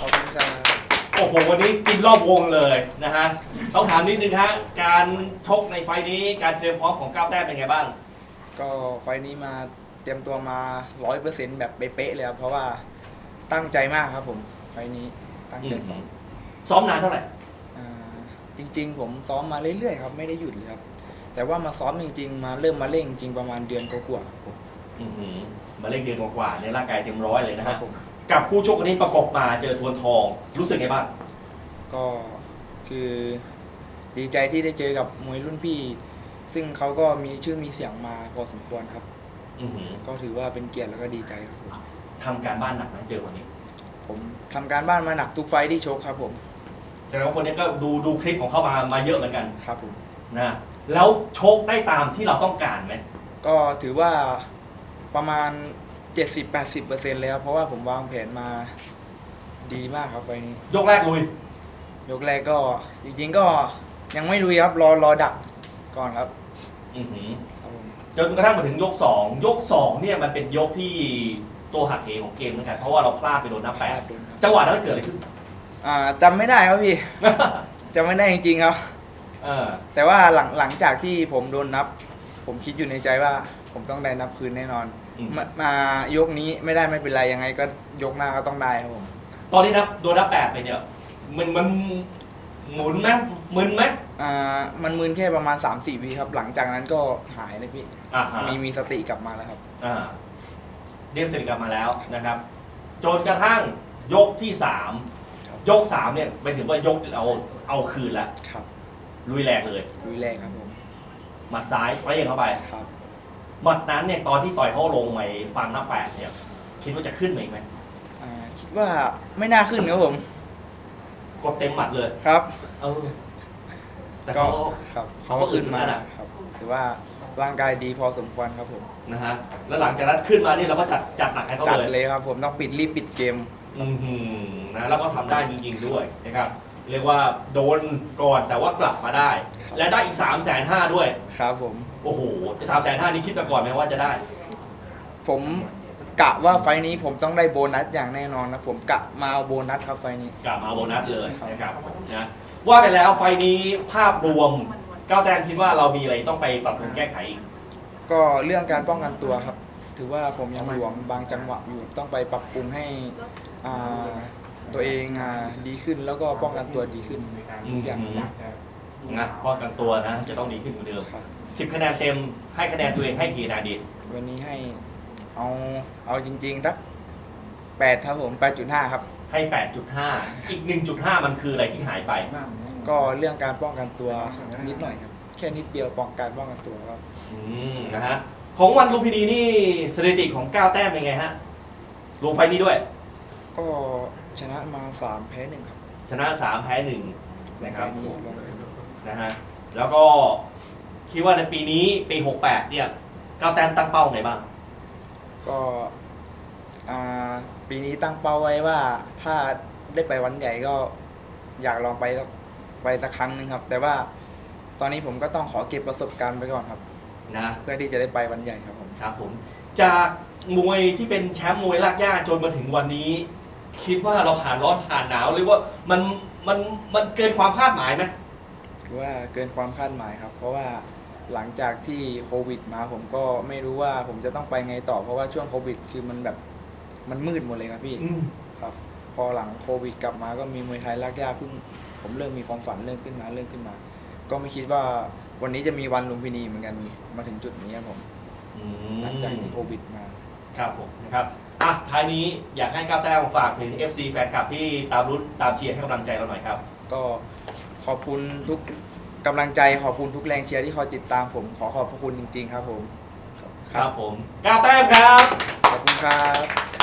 ขอบคุณครับโอ้โห วันนี้กินรอบวงเลยนะฮะ ต้องถามนิดนึงฮะ การชกในไฟล์นี้ การเตรียมพร้อมของก้าวแต้มเป็นไงบ้าง ก็ไฟล์นี้มาเตรียมตัวมาร้อยเปอร์เซ็นต์แบบเป๊ะๆเลยครับเพราะว่าตั้งใจมากครับผม ไฟล์นี้ตั้งใจซ้อมซ้อมนานเท่าไหร่ อ่าจริง ๆ ผมซ้อมมาเรื่อยๆครับ ไม่ได้หยุดเลยครับ แต่ว่ามาซ้อมจริง ๆ มาเริ่มมาเล่นจริงๆประมาณเดือนกว่าๆครับผมอื้อหือมาเล่นเดือนกว่าๆในยร่างกายเต็มร้อยเลยนะครัฮะ บผม กับคู่ชกอันนี้ประกบมาเจอทวนทอง รู้สึกไงบ้างก็คือดีใจที่ได้เจอกับมวยรุ่นพี่ ซึ่งเขาก็มีชื่อมีเสียงมาพอสมควรครับ อื้อหือก็ถือว่าเป็นเกียรติแล้วก็ดีใจครับผมทำการบ้านหนักนะเจอคนนี้ผมทำการบ้านมาหนักทุกไฟท์ที่ชกครับผมแสดงว่าคนนี้ก็ดูดูคลิปของเขามามาเยอะเหมือนกันครับผม นะแล้วชกได้ตามที่เราต้องการไหมก็ถือว่าประมาณ 70-80%เลยครับเพราะว่าผมวางแผนมาดีมากครับไฟล์นี้ ยกแรกลุย ยกแรกก็จริงๆก็ยังไม่ลุยครับรอรอดักก่อนครับอื้อหือครับผมจนกระทั่งมาถึงยก 2 ยก 2 เนี่ยมันเป็นยกที่ตัวหักเหของเกมเหมือนกัน เพราะว่าเราพลาดไปโดนนับแปดโดนครับจังหวะนั้นเกิดอะไรขึ้น อ่าจำไม่ได้ครับพี่ จำไม่ได้จริงๆครับ เออแต่ว่าหลังหลังจากที่ผมโดนนับ ผมคิดอยู่ในใจว่า ผมต้องได้นับคืนแน่นอนอืม มามายกนี้ไม่ได้ไม่เป็นไรยังไงก็ยกหน้าก็ต้องได้ครับผม ตอนนี้นับโดนนับแปดไปเนี่ยมันมันหมุนไหมมึนไหมอ่ามันมึนแค่ประมาณ 3-4วิครับ หลังจากนั้นก็หายเลยพี่ อ่าฮะมีมีสติกลับมาแล้วครับ อ่าเรียกสติกลับมาแล้วนะครับ จนกระทั่งยกที่สามครับ ยกสามเนี่ยไปถึงว่ายกเอาเอาคืนแล้วครับลุยแรงเลย ลุยแรกครับผมหมัดซ้ายเปรี้ยงเข้าไป ครับ หมัดนั้นเนี่ยตอนที่ต่อยเขาลงไปฟังนับแปดเนี่ยคิดว่าจะขึ้นมาอีกไหมอ่าคิดว่าไม่น่าขึ้นครับผมกดเต็มหมัดเลยครับเออแต่ก็เขาครับเขาก็ขึ้นมาแล้วครับถือว่าร่างกายดีพอสมควรครับผมนะฮะแล้วหลังจากนั้นขึ้นมานี่เราก็จัดจัดหนักให้เขาจัดเลยเลยครับผมต้องปิดรีบปิดเกม อือหือนะแล้วก็ทำได้จริงๆด้วยนะครับ เรียกว่าโดนก่อนแต่ว่ากลับมาได้ครับและได้อีก3ามแสนห้าด้วย ครับผม โอ้โหสามแสนห้านี่คิดมาก่อนไหมว่าจะได้ ผมกะว่าไฟล์นี้ผมต้องได้โบนัสอย่างแน่นอนนะผมกะมาเอาโบนัสครับไฟล์นี้ กลับมาโบนัสเลยนะครับนะว่าไปแล้วไฟล์นี้ภาพรวมก้าวแต้มคิดว่าเรามีอะไรต้องไปปรับปรุงแก้ไขอีกก็เรื่องการป้องกันตัวครับ ถือว่าผมยังหลวมบางจังหวะอยู่ต้องไปปรับปรุงให้อ่า ตัวเองอ่าดีขึ้นแล้วก็ป้องกันตัวดีขึ้นทุกอย่างอืมนะป้องกันตัวนะ จะต้องดีขึ้นกว่าเดิมครับ10คะแนนเต็มให้คะแนนตัวเองให้กี่คะแนนดี วันนี้ให้เอาเอาจริงๆสักแปดครับผมแปดจุดห้าครับ ให้8.5อีก1.5มันคืออะไรที่หายไป ก็เรื่องการป้องกันตัวนิดหน่อยครับ แค่นิดเดียวป้องการป้องกันตัวครับ อืมนะฮะของวันลุมพินีนี่สถิติของก้าวแต้มเป็นไงฮะรวมไฟล์นี้ด้วย ก็ชนะมาสามแพ้หนึ่งครับชนะ3แพ้1นะครับไฟล์นี้ลงนะฮะ แล้วก็คิดว่าในปีนี้ปี 68 เนี่ยก้าวแต้มตั้งเป้าไงบ้าง ก็อ่าปีนี้ตั้งเป้าไว้ว่าถ้าได้ไปวันใหญ่ก็อยากลองไปสักไปสักครั้งหนึ่งครับ แต่ว่าตอนนี้ผมก็ต้องขอเก็บประสบการณ์ไปก่อนครับ นะเพื่อที่จะได้ไปวันใหญ่ครับผม ครับผม จากมวยที่เป็นแชมป์มวยลากย่าจนมาถึงวันนี้ คิดว่าเราผ่านร้อนผ่านหนาวหรือว่ามันมันมันเกินความคาดหมายไหมถือว่าเกินความคาดหมายครับ เพราะว่าหลังจากที่โควิดมาผมก็ไม่รู้ว่าผมจะต้องไปไงต่อ เพราะว่าช่วงโควิด คือมันแบบมันมืดหมดเลยครับพี่อืมครับ พอหลังโควิด กลับมาก็มีมวยไทยลากย่าเพิ่งผมเริ่มมีความฝันเริ่มขึ้นมาเริ่มขึ้นมา ก็ไม่คิดว่าวันนี้จะมีวันลุมพินีเหมือนกันมาถึงจุดนี้ครับผม อืหลังจากที่โควิดมา ครับผมนะครับ อะท้ายนี้อยากให้ก้าวแต้มฝากถึง FC แฟนคลับที่ตามรุ้นตามเชียร์ให้กำลังใจเราหน่อยครับ ก็ขอบคุณทุกกำลังใจขอบคุณทุกแรงเชียร์ที่คอยติดตามผมขอขอบพระคุณจริง ๆ ครับผม ครับผมก้าวแต้มครับ ขอบคุณครับ